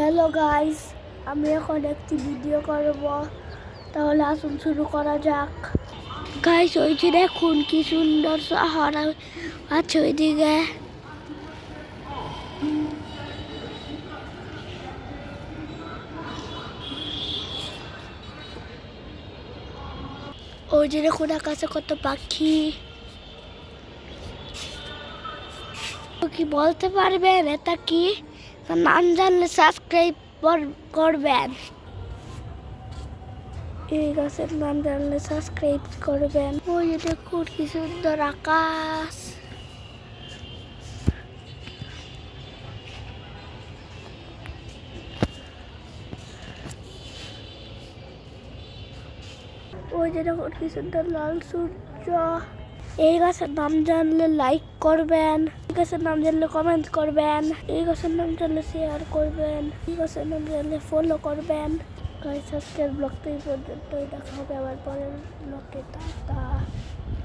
Hello guys আমি এখন একটি ভিডিও করব। তাহলে আসুন, শুরু করা যাক। গাইস ওই যে দেখুন, কি সুন্দর শহর আছে ওইদিকে। ওই যে দেখুন, আকাশে কত পাখি। কি বলতে পারবেন? এটা কি? নাম জানলে সাবস্ক্রাইব করবেন। এই গাছের নাম জানলে সাবস্ক্রাইব করবেন। ওই দেখুন কি সুন্দর আকাশ। ওই যে দেখুন কি সুন্দর লাল সূর্য। এই গাছের নাম জানলে লাইক করবেন, এই গাছের নাম জানলে কমেন্ট করবেন, এই গাছের নাম জানলে শেয়ার করবেন, এই গাছের নাম জানলে ফলো করবেন। আজকের ব্লগটা এই পর্যন্তই। দেখা হবে আবার পরের ব্লগে টাটা।